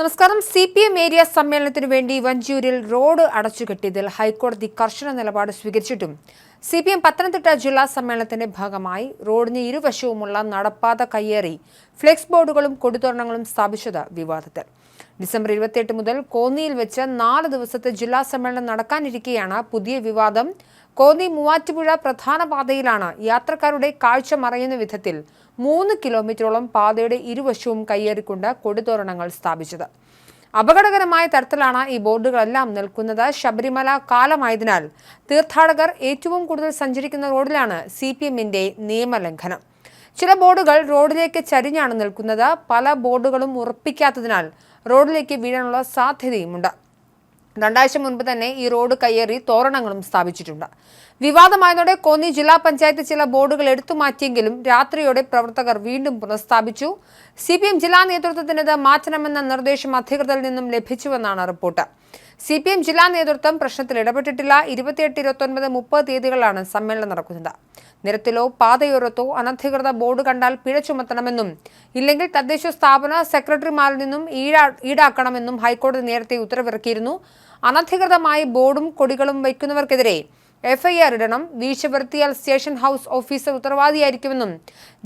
നമസ്കാരം. C P M area സമ്മേളനത്തിനു വേണ്ടി വഞ്ചൂരിൽ റോഡ് അടച്ചുകെട്ടിയതിൽ ഹൈക്കോടതി കർശന നിലപാട് സ്വീകരിച്ചിട്ടും സി പി എം പത്തനംതിട്ട ജില്ലാ സമ്മേളനത്തിന്റെ ഭാഗമായി റോഡിന് ഇരുവശവുമുള്ള നടപ്പാത കയ്യേറി ഫ്ലെക്സ് ബോർഡുകളും കൊടിതോരണങ്ങളും സ്ഥാപിച്ചത് വിവാദത്തിൽ. ഡിസംബർ ഇരുപത്തിയെട്ട് മുതൽ കോന്നിയിൽ വെച്ച് നാല് ദിവസത്തെ ജില്ലാ സമ്മേളനം നടക്കാനിരിക്കെയാണ് പുതിയ വിവാദം. കോന്നി മൂവാറ്റുപുഴ പ്രധാന പാതയിലാണ് യാത്രക്കാരുടെ കാഴ്ച മറയുന്ന വിധത്തിൽ മൂന്ന് കിലോമീറ്ററോളം പാതയുടെ ഇരുവശവും കയ്യേറിക്കൊണ്ട് കൊടിതോരണങ്ങൾ സ്ഥാപിച്ചത്. അപകടകരമായ തരത്തിലാണ് ഈ ബോർഡുകളെല്ലാം നിൽക്കുന്നത്. ശബരിമല കാലമായതിനാൽ തീർത്ഥാടകർ ഏറ്റവും കൂടുതൽ സഞ്ചരിക്കുന്ന റോഡിലാണ് സി പി എമ്മിന്റെ നിയമലംഘനം. ചില ബോർഡുകൾ റോഡിലേക്ക് ചരിഞ്ഞാണ് നിൽക്കുന്നത്. പല ബോർഡുകളും ഉറപ്പിക്കാത്തതിനാൽ റോഡിലേക്ക് വീഴാനുള്ള സാധ്യതയുമുണ്ട്. രണ്ടാഴ്ച മുൻപ് തന്നെ ഈ റോഡ് കയ്യേറി തോരണങ്ങളും സ്ഥാപിച്ചിട്ടുണ്ട്. വിവാദമായതോടെ കോന്നി ജില്ലാ പഞ്ചായത്ത് ചില ബോർഡുകൾ എടുത്തു മാറ്റിയെങ്കിലും രാത്രിയോടെ പ്രവർത്തകർ വീണ്ടും പുനഃസ്ഥാപിച്ചു. സി ജില്ലാ നേതൃത്വത്തിനത് മാറ്റണമെന്ന നിർദ്ദേശം അധികൃതരിൽ നിന്നും ലഭിച്ചുവെന്നാണ് റിപ്പോർട്ട്. സി പി എം ജില്ലാ നേതൃത്വം പ്രശ്നത്തിൽ ഇടപെട്ടിട്ടില്ല. ഇരുപത്തിയെട്ട് ഇരുപത്തൊൻപത് മുപ്പത് തീയതികളിലാണ് സമ്മേളനം നടക്കുന്നത്. നിരത്തിലോ പാതയോരത്തോ അനധികൃത ബോർഡ് കണ്ടാൽ പിഴ ചുമത്തണമെന്നും ഇല്ലെങ്കിൽ തദ്ദേശ സ്ഥാപന സെക്രട്ടറിമാരിൽ നിന്നും ഈടാക്കണമെന്നും ഹൈക്കോടതി നേരത്തെ ഉത്തരവിറക്കിയിരുന്നു. അനധികൃതമായി ബോർഡും കൊടികളും വയ്ക്കുന്നവർക്കെതിരെ എഫ്ഐആർ ഇടണം. വീഴ്ച വരുത്തിയാൽ സ്റ്റേഷൻ ഹൗസ് ഓഫീസർ ഉത്തരവാദിയായിരിക്കുമെന്നും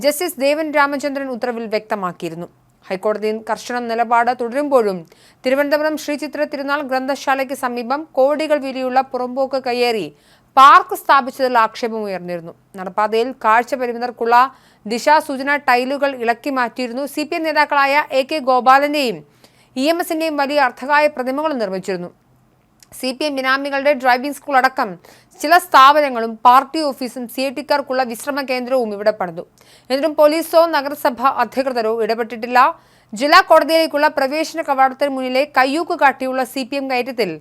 ജസ്റ്റിസ് ദേവൻ രാമചന്ദ്രൻ ഉത്തരവിൽ വ്യക്തമാക്കിയിരുന്നു. ഹൈക്കോടതി കർശന നിലപാട് തുടരുമ്പോഴും തിരുവനന്തപുരം ശ്രീചിത്ര തിരുനാൾ ഗ്രന്ഥശാലയ്ക്ക് സമീപം കോടികൾ വിലയുള്ള പുറമ്പോക്ക് കയ്യേറി പാർക്ക് സ്ഥാപിച്ചതിൽ ആക്ഷേപം ഉയർന്നിരുന്നു. നടപ്പാതയിൽ കാഴ്ച പരിമിതർക്കുള്ള ദിശാസൂചന ടൈലുകൾ ഇളക്കി മാറ്റിയിരുന്നു സി പി എം നേതാക്കളായ എ കെ ഗോപാലന്റെയും ഇ എം എസിന്റെയും വലിയ അർത്ഥകായ പ്രതിമകൾ നിർമ്മിച്ചിരുന്നു. സി പി എം ബിനാമികളുടെ ഡ്രൈവിംഗ് സ്കൂൾ അടക്കം ചില സ്ഥാപനങ്ങളും പാർട്ടി ഓഫീസും സി ഐ ടിക്കാർക്കുള്ള വിശ്രമ കേന്ദ്രവും ഇവിടെ പണിതു. എന്നിട്ടും പോലീസോ നഗരസഭ അധികൃതരോ ഇടപെട്ടിട്ടില്ല. ജില്ലാ കോടതിയിലേക്കുള്ള പ്രവേശന കവാടത്തിന് മുന്നിലെ കയ്യൂക്ക് കാട്ടിയുള്ള സി പി എം കയറ്റത്തിൽ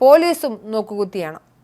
പോലീസും നോക്കുകുത്തിയാണ്.